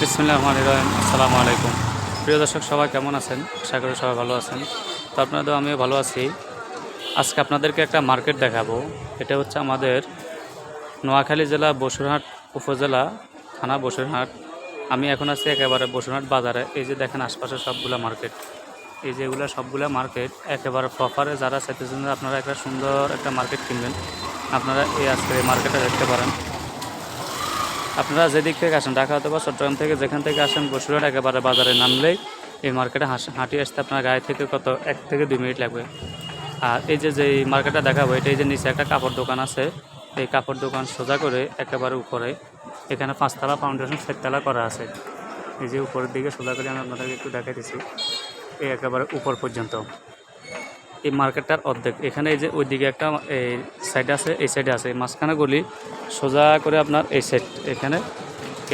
বিসমুল্লাহ রহিম আসসালামু আলাইকুম। প্রিয় দর্শক, সবাই কেমন আছেন? আশা করি সবাই ভালো আছেন। তো আপনাদের আমিও ভালো আছি। আজকে আপনাদেরকে একটা মার্কেট দেখাবো। এটা হচ্ছে আমাদের নোয়াখালী জেলা বসুরহাট উপজেলা, থানা বসুরহাট। আমি এখন আছি একেবারে বসুরহাট বাজারে। এই যে দেখেন আশপাশে সবগুলো মার্কেট। এই যে এগুলো সবগুলা মার্কেট একেবারে প্রপারে যারা চাইতেছেন আপনারা একটা সুন্দর একটা মার্কেট কিনবেন। আপনারা এই আজকে এই মার্কেটে দেখতে পারেন। আপনারা যেদিক থেকে আসেন, ঢাকা অথবা চট্টগ্রাম থেকে যেখান থেকে আসেন, বসুরহাট একেবারে বাজারে নামলেই এই মার্কেটে হাঁটিয়ে আসতে আপনার গায়ে থেকে কত এক থেকে দুই মিনিট লাগবে। আর এই যে যে মার্কেটটা দেখাবো, এটা এই যে নিচে একটা কাপড় দোকান আছে। এই কাপড় দোকান সোজা করে একেবারে উপরে এখানে পাঁচতলা ফাউন্ডেশন চারতলা করা আছে। এই যে উপরের দিকে সোজা করে আমি আপনাদেরকে একটু দেখাই দিচ্ছি এই একেবারে উপর পর্যন্ত। এই মার্কেটটার অর্ধেক। এখানে এই যে ওইদিকে একটা, এই সাইড আছে, এই সাইডে আছে। মাঝখানে গলি, সোজা করে আপনার এই সাইড এখানে।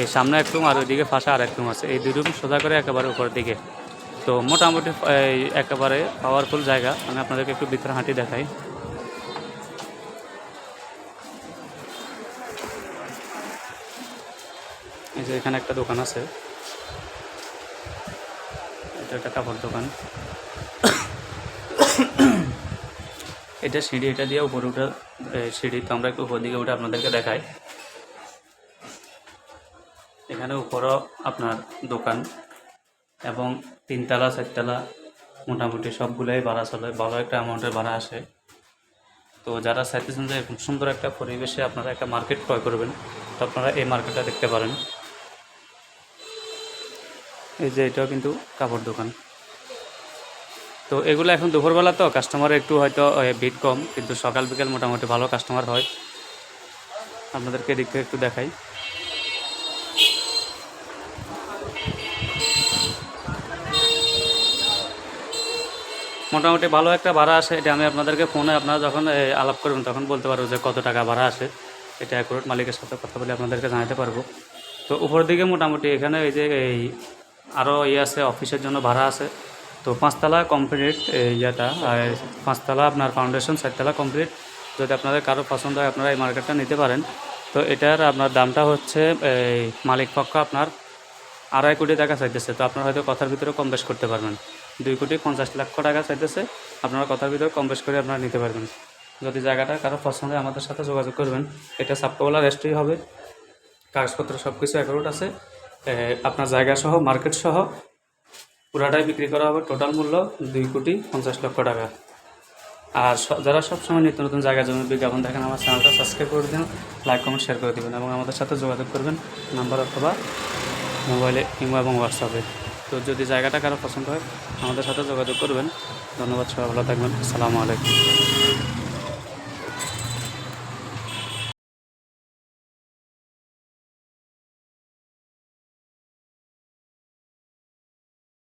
এই সামনে এক রুম আর ওইদিকে ফাঁসা আর এক রুম আছে। এই দুই রুম সোজা করে একেবারে উপরের দিকে। তো মোটামুটি একেবারে পাওয়ারফুল জায়গা। আমি আপনাদেরকে একটু ভিতরে হাঁটি দেখাই। এই যে এখানে একটা দোকান আছে। এটা একটা কাপড় দোকান। এটা সিঁড়ি, এটা দিয়ে উপরে উঠে সিঁড়ি। তো আমরা একটু উপর দিকে উঠে আপনাদেরকে দেখাই। এখানে উপরও আপনার দোকান এবং তিনতলা, চারতলা, মোটামুটি সবগুলোই ভাড়া চলে। ভালো একটা অ্যামাউন্টের ভাড়া আসে। তো যারা চাইতেছেন যে সুন্দর একটা পরিবেশে আপনারা একটা মার্কেট ক্রয় করবেন, তো আপনারা এই মার্কেটটা দেখতে পারেন। এই যে এটাও কিন্তু কাপড় দোকান। তো এগুলো এখন দুপুরবেলা তো কাস্টমার একটু হয়তো ভিড় কম, কিন্তু সকাল বিকেল মোটামুটি ভালো কাস্টমার হয়। আপনাদেরকে এদিক থেকে একটু দেখাই। মোটামুটি ভালো একটা ভাড়া আসে এটা আমি আপনাদেরকে ফোনে আপনারা যখন আলাপ করবেন তখন বলতে পারব যে কত টাকা ভাড়া আসে এটা অ্যাকুরেট মালিকের সাথে কথা বলে আপনাদেরকে জানাতে পারব। তো উপর দিকে মোটামুটি এখানে এই যে, এই আরও ইয়ে আছে, অফিসের জন্য ভাড়া আছে। তো পাঁচতলা কমপ্লিট ইয়েটা পাঁচতলা আপনার ফাউন্ডেশন চারতলা কমপ্লিট যদি আপনাদের কারও পছন্দ হয়, আপনারা এই মার্কেটটা নিতে পারেন। তো এটার আপনার দামটা হচ্ছে, এই মালিক পক্ষ আপনার আড়াই কোটি টাকা চাইতেছে। তো আপনারা হয়তো কথার ভিতরে কম বেশ করতে পারবেন। দুই কোটি পঞ্চাশ লক্ষ টাকা চাইতেছে। আপনারা কথার ভিতরে কম বেশ করে আপনারা নিতে পারবেন। যদি জায়গাটা কারও পছন্দ হয়, আমাদের সাথে যোগাযোগ করবেন। এটা সাপকোলা রেস্ট্রি হবে। কাগজপত্র সব কিছু অ্যাকাউন্ট আছে আপনার জায়গা সহ মার্কেট সহ পুরাটাই বিক্রি করা হবে। টোটাল মূল্য দুই কোটি পঞ্চাশ লক্ষ টাকা। আর যারা সবসময় নিত্য নতুন জায়গা জমি বিজ্ঞাপন দেখেন আমার চ্যানেলটা সাবস্ক্রাইব করে দিন লাইক কমেন্ট শেয়ার করে দেবেন এবং আমাদের সাথে যোগাযোগ করবেন। নাম্বার অথবা মোবাইলে কিংবা এবং হোয়াটসঅ্যাপে তো যদি জায়গাটা কারও পছন্দ হয়, আমাদের সাথে যোগাযোগ করবেন। ধন্যবাদ সবাই, ভালো থাকবেন। আসসালামু আলাইকুম।